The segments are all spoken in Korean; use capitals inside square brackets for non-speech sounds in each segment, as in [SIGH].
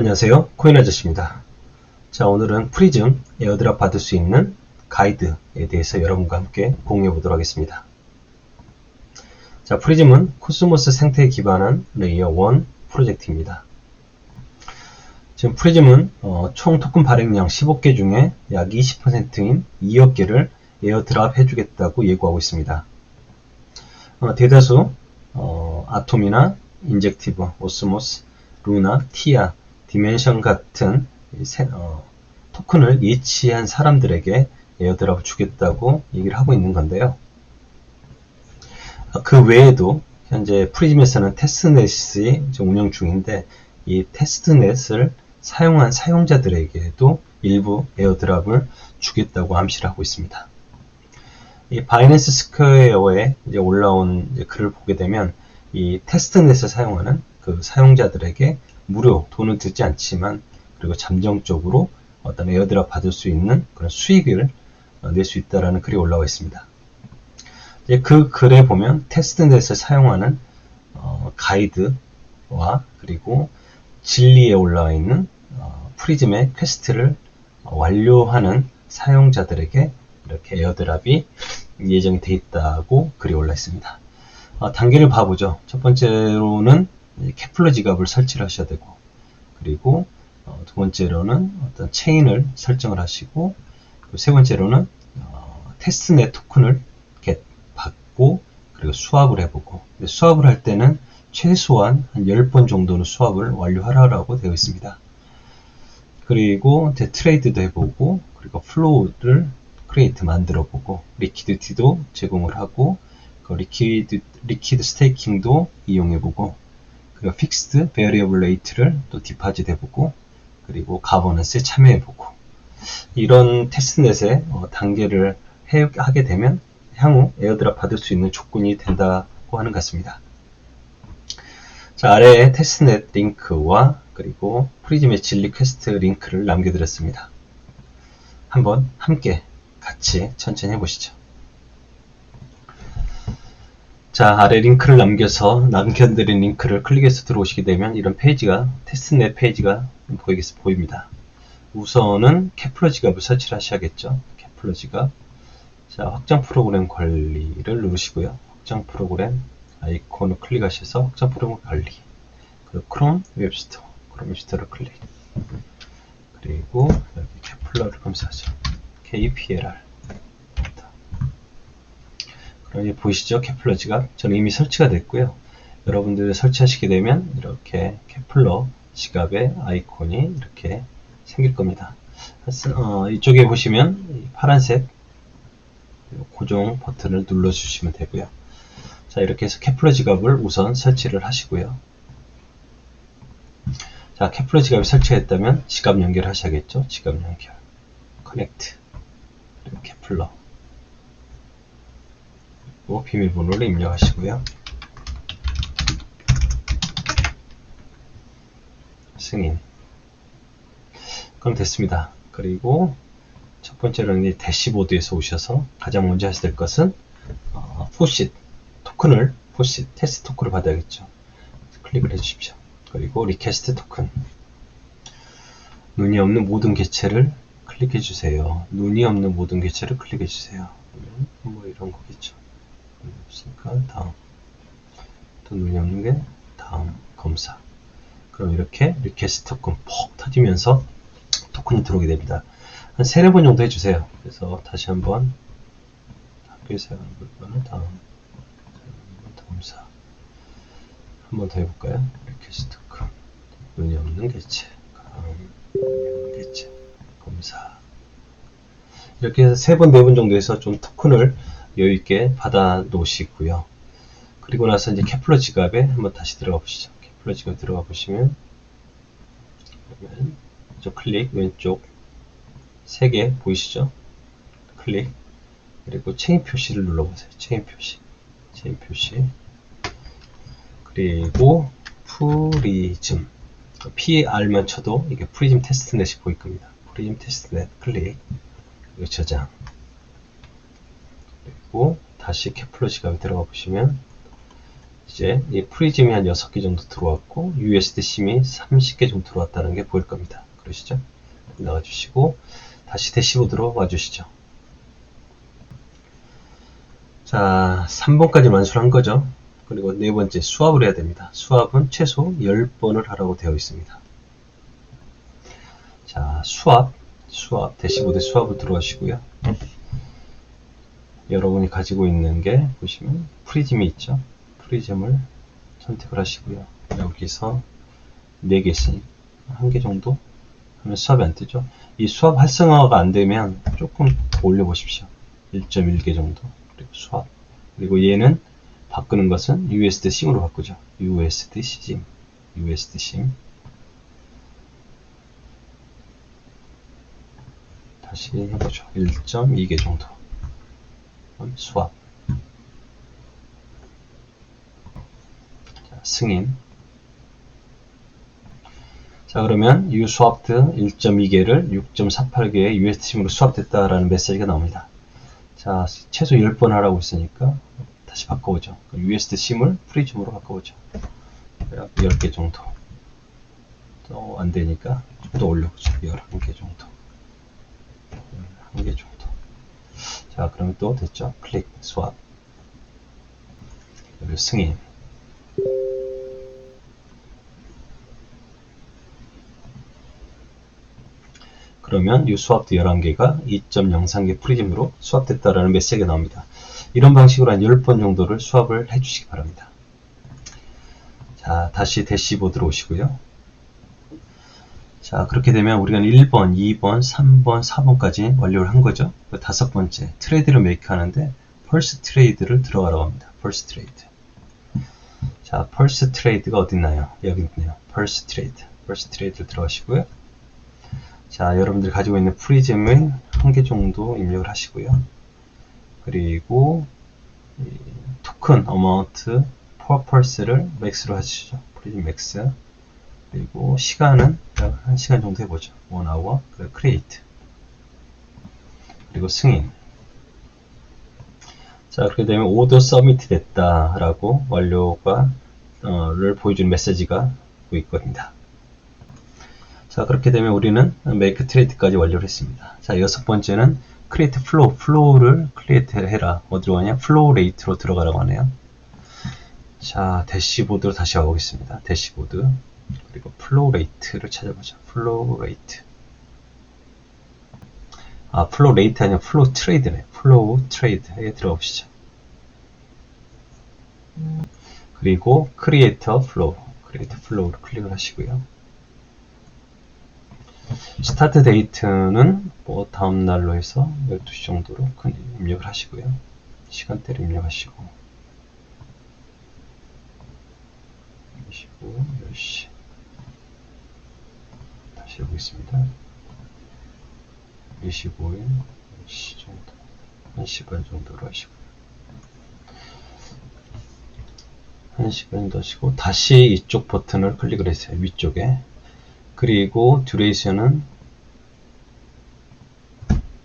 안녕하세요. 코인 아저씨입니다. 자, 오늘은 프리즘 에어드랍 받을 수 있는 가이드에 대해서 여러분과 함께 공유해 보도록 하겠습니다. 자, 프리즘은 코스모스 생태에 기반한 레이어 1 프로젝트입니다. 지금 프리즘은 어, 총 토큰 발행량 15개 중에 약 20%인 2억 개를 에어드랍 해주겠다고 예고하고 있습니다. 어, 대다수 어, 아톰이나 인젝티브, 오스모스, 루나, 티아, 디멘션 같은 세, 어, 토큰을 예치한 사람들에게 에어드랍을 주겠다고 얘기를 하고 있는 건데요. 어, 그 외에도 현재 프리즘에서는 테스트넷이 운영 중인데 이 테스트넷을 사용한 사용자들에게도 일부 에어드랍을 주겠다고 암시를 하고 있습니다. 이 바이낸스 스퀘어에 이제 올라온 이제 글을 보게 되면 이 테스트넷을 사용하는 그 사용자들에게 무료 돈은 듣지 않지만 그리고 잠정적으로 어떤 에어드랍 받을 수 있는 그런 수익을 어, 낼수 있다라는 글이 올라와 있습니다. 이제 그 글에 보면 테스트넷을 사용하는 어, 가이드와 그리고 진리에 올라와 있는 어, 프리즘의 퀘스트를 완료하는 사용자들에게 이렇게 에어드랍이 예정이 되어 있다고 글이 올라 있습니다. 어, 단계를 봐보죠. 첫 번째로는 케플러 지갑을 설치를 하셔야 되고 그리고 어, 두 번째로는 어떤 체인을 설정을 하시고 세 번째로는 어, 테스트넷 토큰을 get 받고 그리고 수합을 해보고 수합을 할 때는 최소한 한 10번 정도는 수합을 완료하라고 되어 있습니다. 그리고 이제 트레이드도 해보고 그리고 플로우를 크리에이트 만들어 보고 리퀴디티도 제공을 하고 그 리퀴드, 리퀴드 스테이킹도 이용해 보고 그리고 픽스드 베리어블 레이트를 또 디파짓 해보고 그리고 가버넌스에 참여해보고 이런 테스트넷의 어, 단계를 해, 하게 되면 향후 에어드랍 받을 수 있는 조건이 된다고 하는 것 같습니다. 자, 아래에 테스트넷 링크와 그리고 프리즘의 진리 퀘스트 링크를 남겨드렸습니다. 한번 함께 같이 천천히 해보시죠. 자, 아래 링크를 남겨서 남겨드린 링크를 클릭해서 들어오시게 되면 이런 페이지가 테스트넷 페이지가 보이겠, 보입니다. 우선은 케플러 지갑을 설치를 하셔야겠죠. 케플러 지갑. 자, 확장 프로그램 관리를 누르시고요. 확장 프로그램 아이콘을 클릭하셔서 확장 프로그램 관리. 그리고 크롬 웹스토어, 크롬 웹스토어를 클릭. 그리고 여기 케플러를 검사하죠. KPLR. 여기 보이시죠? 케플러 지갑. 저는 이미 설치가 됐고요. 여러분들 설치하시게 되면 이렇게 케플러 지갑의 아이콘이 이렇게 생길 겁니다. 어, 이쪽에 보시면 파란색 고정 버튼을 눌러 주시면 되고요. 자 이렇게 해서 케플러 지갑을 우선 설치를 하시고요. 자 케플러 지갑이 설치했다면 지갑 연결하셔야겠죠. 지갑 연결 커넥트 그리고 케플러 그리고 비밀번호를 입력하시고요. 승인. 그럼 됐습니다. 그리고 첫 번째로는 이 대시보드에서 오셔서 가장 먼저 하셔야 될 것은 어, 포시 토큰을 포시 테스트 토큰을 받아야겠죠. 클릭을 해주십시오. 그리고 리퀘스트 토큰 눈이 없는 모든 개체를 클릭해 주세요. 눈이 없는 모든 개체를 클릭해 주세요. 뭐 이런 거겠죠. 없으니까 다음 또 눈이 없는 게 다음 검사. 그럼 이렇게 리퀘스트 토큰 퍽 터지면서 토큰이 들어오게 됩니다. 한 세네 번 정도 해주세요. 그래서 다시 한번 학교에서 하는 물건을 다음 검사. 한번 더 해볼까요? 리퀘스트 토큰. 눈이 없는 개체. 개체. 검사. 이렇게 해서 세 번, 네 번 정도 해서 좀 토큰을 여유 있게 받아 놓으시고요. 그리고 나서 이제 케플러 지갑에 한번 다시 들어가 보시죠. 케플러 지갑 들어가 보시면 저 클릭 왼쪽 세 개 보이시죠? 클릭 그리고 체인 표시를 눌러보세요. 체인 표시 체인 표시 그리고 프리즘 PR만 쳐도 이게 프리즘 테스트넷이 보일 겁니다. 프리즘 테스트넷 클릭 그리고 저장 그리고 다시 케플러 지갑에 들어가 보시면 이제 이 프리즘이 한 6개 정도 들어왔고 USD 심이 30개 정도 들어왔다는 게 보일 겁니다. 그러시죠? 나가주시고 다시 대시보드로 와주시죠. 자, 3번까지 완수한 거죠. 그리고 네 번째 수압을 해야 됩니다. 수압은 최소 10번을 하라고 되어 있습니다. 자, 수압, 수압, 대시보드 수압을 들어가시고요. 여러분이 가지고 있는 게 보시면 프리즘이 있죠. 프리즘을 선택을 하시고요. 여기서 4개씩, 한개 정도 하면 수압이 안 뜨죠. 이 수압 활성화가 안 되면 조금 더 올려보십시오. 1.1개 정도. 그리고 수압. 그리고 얘는 바꾸는 것은 USD 심으로 바꾸죠. USD 심. USD 심. 다시 해보죠. 1.2개 정도. 수압. 자, 승인. 자 그러면 u swapped 1.2개를 6.48개의 USD심으로 수합됐다라는 메시지가 나옵니다. 자 최소 10번 하라고 했으니까 다시 바꿔보죠. USD심을 프리즘으로 바꿔보죠. 10개 정도. 또 안되니까 좀더 올려보죠. 11개 정도. 1개 정도. 자 그러면 또 됐죠. 클릭, 스왑. 그리고 승인. 그러면 이 수압도 11개가 2.03개 프리즘으로 수압됐다라는 메시지가 나옵니다. 이런 방식으로 한 10번 정도를 수압을 해주시기 바랍니다. 자, 다시 대시보드로 오시고요. 자, 그렇게 되면 우리가 1번, 2번, 3번, 4번까지 완료를 한 거죠. 그 다섯 번째, 트레이드를 메이크 하는데 펄스 트레이드를 들어가라고 합니다. 펄스 트레이드. 자, 펄스 트레이드가 어디 있나요? 여기 있네요. 펄스 트레이드. 펄스 트레이드를 들어가시고요. 자, 여러분들이 가지고 있는 프리즘을 한 개 정도 입력을 하시고요. 그리고 토큰 어마운트 퍼펄스를 맥스로 하시죠. 프리즘 맥스. 그리고 시간은 약 1시간 정도 해보죠. 1hour. 그리고 create. 그리고 승인. 자, 그렇게 되면 오더 서미트 됐다라고 완료가 어, 를 보여주는 메시지가 보이거든요. 자 그렇게 되면 우리는 make trade까지 완료를 했습니다. 자 여섯 번째는 create flow, flow를 create 해라. 어디로 가냐? flow rate로 들어가라고 하네요. 자 대시보드로 다시 가보겠습니다. 대시보드 그리고 flow rate를 찾아보죠. flow rate 아 flow rate 아니라 flow trade네. flow trade에 들어가보시죠. 그리고 create flow, create flow를 클릭을 하시고요. 스타트 데이트는 뭐 다음 날로 해서 12시 정도로 입력을 하시고요. 시간대를 입력하시고 25, 10시 다시 해보겠습니다. 25일 10시 정도 1시 반 정도로 하시고요. 1시 반 하시고 다시 이쪽 버튼을 클릭을 했어요. 위쪽에 그리고 듀레이션은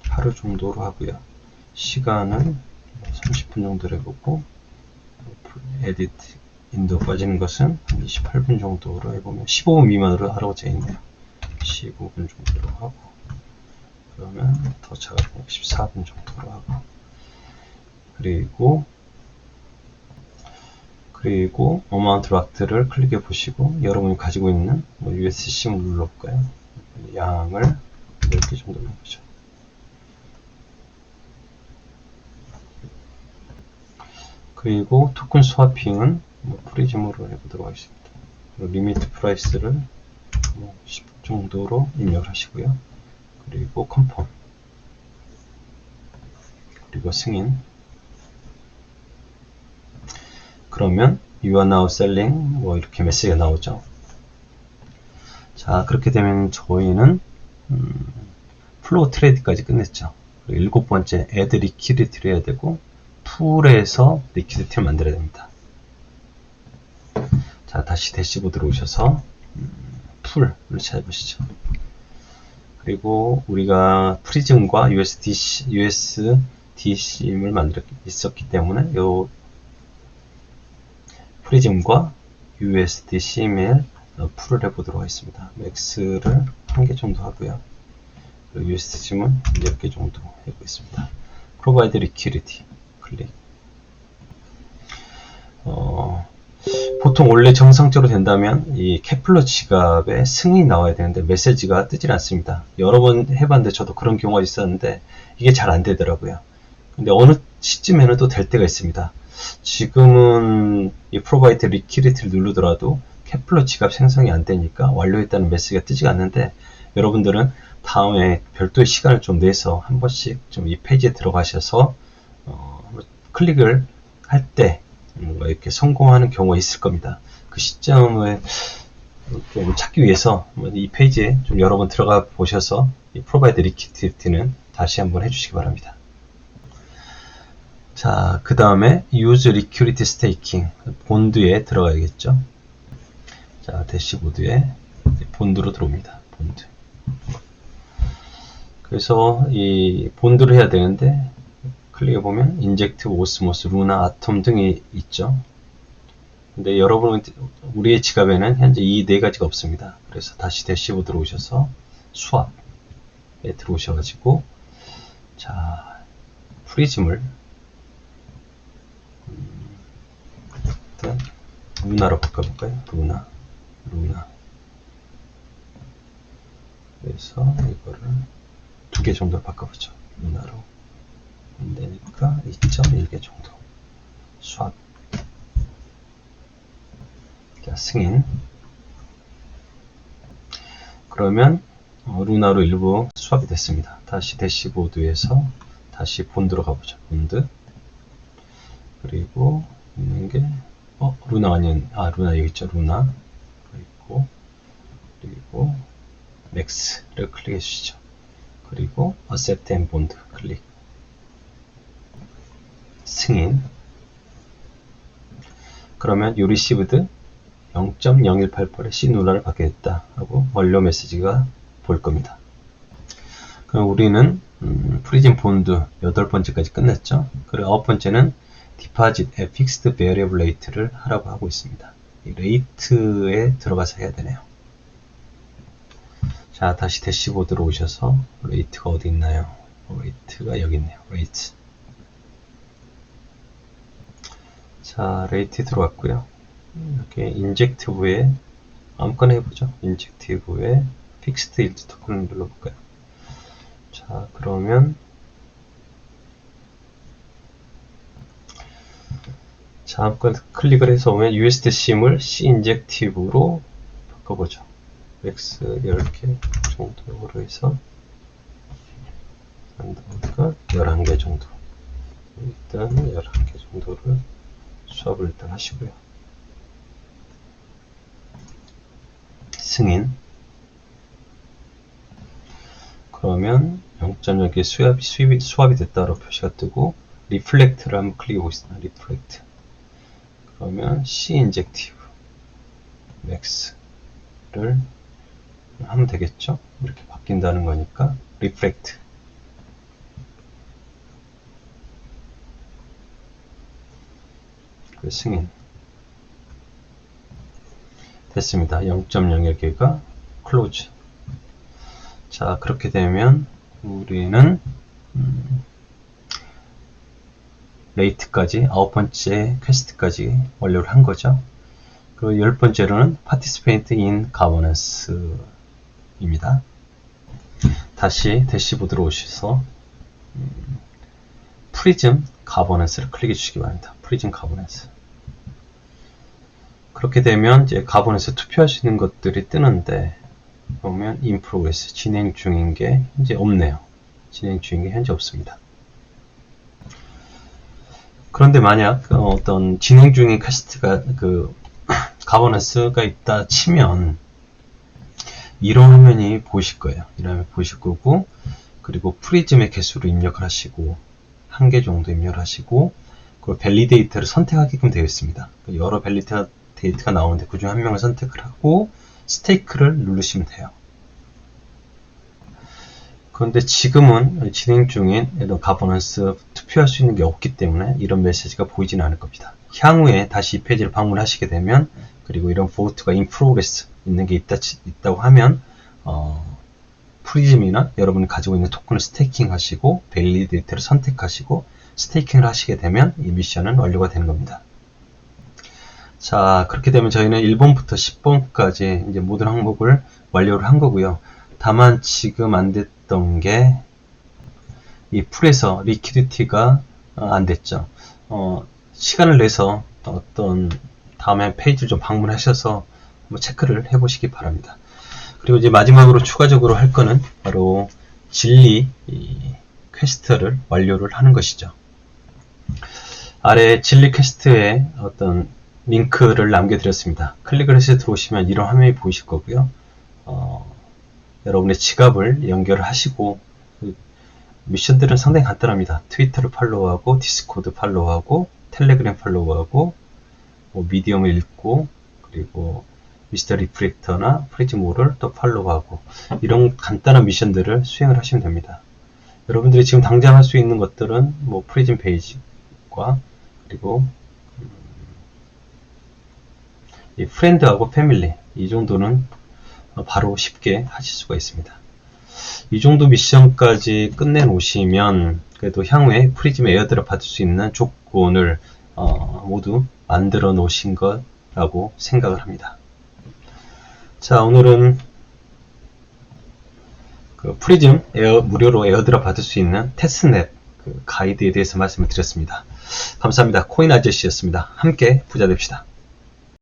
하루 정도로 하고요. 시간은 30분 정도로 해보고 에디트 인도 빠지는 것은 28분 정도로 해보면 15분 미만으로 하라고 되어 있네요. 15분 정도로 하고 그러면 더 작아지면 14분 정도로 하고 그리고 그리고 어마운트 락트를 클릭해 보시고 여러분이 가지고 있는 뭐 USC를 눌러볼까요? 양을 10개 정도 넣어보죠. 그리고 토큰 스와핑은 뭐 프리즘으로 해보도록 하겠습니다. 리미트 프라이스를 뭐10 정도로 입력을 하시고요. 그리고 컨펌 그리고 승인 그러면 you are now selling 뭐 이렇게 메시지가 나오죠. 자 그렇게 되면 저희는 음, 플로우 트레이드까지 끝냈죠. 일곱 번째 add liquidity를 해야 되고 풀에서 liquidity를 만들어야 됩니다. 자 다시 대시보드로 오셔서 음, 풀을 찾아보시죠. 그리고 우리가 프리즘과 USDC, USDC를 만들었 있었기 때문에 요 프리즘과 USD CML 어, 풀을 해보도록 하겠습니다. 맥스를 한 개 정도 하고요. 그리고 USD CM은 10개 정도 해보겠습니다. Provide Liquidity 클릭. 어, 보통 원래 정상적으로 된다면 이 케플러 지갑에 승인이 나와야 되는데 메시지가 뜨질 않습니다. 여러 번 해봤는데 저도 그런 경우가 있었는데 이게 잘 안 되더라고요. 근데 어느 시점에는 또 될 때가 있습니다. 지금은 이 프로바이트 리퀴리티를 누르더라도 케플러 지갑 생성이 안 되니까 완료했다는 메시지가 뜨지가 않는데 여러분들은 다음에 별도의 시간을 좀 내서 한 번씩 좀 이 페이지에 들어가셔서 어, 클릭을 할때 뭔가 이렇게 성공하는 경우가 있을 겁니다. 그 시점을 좀 찾기 위해서 이 페이지에 좀 여러 번 들어가 보셔서 이 프로바이드 리퀴디티는 다시 한번 해주시기 바랍니다. 자, 그 다음에 Use Liquidity Staking 본드에 들어가야겠죠. 자, 대시보드에 본드로 들어옵니다. 본드. 그래서 이 본드를 해야 되는데 클릭해 보면 인젝트, 오스모스, 루나, 아톰 등이 있죠. 근데 여러분 우리의 지갑에는 현재 이 네 가지가 없습니다. 그래서 다시 대시보드로 오셔서 수압에 들어오셔가지고 자 프리즘을 루나로 바꿔볼까요? 루나, 루나. 그래서 이거를 두 개 정도 바꿔보죠. 루나로. 안 되니까 2.1개 정도. 수압. 자, 승인. 그러면 어, 루나로 일부 수압이 됐습니다. 다시 대시보드에서 다시 본드로 가보죠. 본드. 그리고 있는 게, 어, 루나 아닌, 아, 루나 여기 있죠. 루나. 그리고, 그리고, 맥스를 클릭해 주시죠. 그리고, bond 클릭. 승인. 그러면 요 received 0.0188의 C 누라를 받게 됐다 하고 완료 메시지가 보일 겁니다. 그럼 우리는 음, 프리즘 본드 여덟 번째까지 끝냈죠. 그리고 아홉 번째는 디파짓 의 픽스드 베리어블 레이트를 하라고 하고 있습니다. 이 레이트에 들어가서 해야 되네요. 자, 다시 대시보드로 오셔서 레이트가 어디 있나요? 레이트가 여기 있네요. 레이트. 자, 레이트 들어왔고요. 이렇게 인젝티브에 아무거나 해보죠. 인젝티브에 픽스드 일드 토큰을 눌러볼까요? 자, 그러면 자, 아무거나 클릭을 해서 오면 USD 심을 C 인젝티브로 바꿔보죠. X 10개 정도로 해서 한다니까 11개 정도 일단 11개 정도를 수업을 일단 하시고요. 승인 그러면 0.0개 수압이, 수입이, 수압이 됐다고 표시가 뜨고 리플렉트를 한번 클릭해 보겠습니다. 리플렉트 그러면 C 인젝티브 맥스를 하면 되겠죠? 이렇게 바뀐다는 거니까 리플렉트 그 승인 됐습니다. 0.01개가 클로즈 자 그렇게 되면 우리는 음, 레이트까지 아홉 번째 퀘스트까지 완료를 한 거죠. 그리고 열 번째로는 Participate in Governance입니다. 다시 대시보드로 오셔서 음, 프리즘 가버넌스를 클릭해 주시기 바랍니다. 프리즘 가버넌스. 그렇게 되면 이제 가버넌스 투표하시는 것들이 뜨는데 보면 in progress 진행 중인 게 현재 없네요. 진행 중인 게 현재 없습니다. 그런데 만약 어떤 진행 중인 퀘스트가 그 [CLEARS THROAT] 가버넌스가 있다 치면 이런 화면이 보실 거예요. 이런 화면 보실 거고 그리고 프리즘의 개수를 입력을 하시고 한 개 정도 입력을 하시고 그리고 밸리데이터를 선택하게끔 되어 있습니다. 여러 밸리데이터 가 나오는데 그 중 한 명을 선택을 하고 스테이크를 누르시면 돼요. 그런데 지금은 진행 중인 가버넌스 투표할 수 있는 게 없기 때문에 이런 메시지가 보이지는 않을 겁니다. 향후에 다시 이 페이지를 방문하시게 되면 그리고 이런 보트가 in progress 있는 게 있다, 있다고 하면 어, 프리즘이나 여러분이 가지고 있는 토큰을 스테이킹 하시고 밸리데이터를 선택하시고 스테이킹을 하시게 되면 이 미션은 완료가 되는 겁니다. 자, 그렇게 되면 저희는 1번부터 10번까지 이제 모든 항목을 완료를 한 거고요. 다만 지금 안 됐던 게 이 풀에서 리퀴디티가 어, 안 됐죠. 어, 시간을 내서 어떤 다음에 페이지를 좀 방문하셔서 한번 체크를 해 보시기 바랍니다. 그리고 이제 마지막으로 추가적으로 할 거는 바로 진리 이 퀘스트를 완료를 하는 것이죠. 아래 진리 퀘스트에 어떤 링크를 남겨드렸습니다. 클릭을 해서 들어오시면 이런 화면이 보이실 거고요. 어, 여러분의 지갑을 연결하시고 그 미션들은 상당히 간단합니다. 트위터를 팔로우하고 디스코드 팔로우하고 텔레그램 팔로우하고 뭐 미디엄을 읽고 그리고 미스터 리프렉터나 프리즈모를 또 팔로우하고 이런 간단한 미션들을 수행을 하시면 됩니다. 여러분들이 지금 당장 할 수 있는 것들은 뭐 프리즘 페이지과 그리고 프렌드하고 패밀리 이 정도는 어, 바로 쉽게 하실 수가 있습니다. 이 정도 미션까지 끝내 놓으시면 그래도 향후에 프리즘 에어드랍 받을 수 있는 조건을 어, 모두 만들어 놓으신 거라고 생각을 합니다. 자 오늘은 그 프리즘 에어 무료로 에어드랍 받을 수 있는 테스넷 그 가이드에 대해서 말씀을 드렸습니다. 감사합니다. 코인 아저씨였습니다. 함께 부자 됩시다.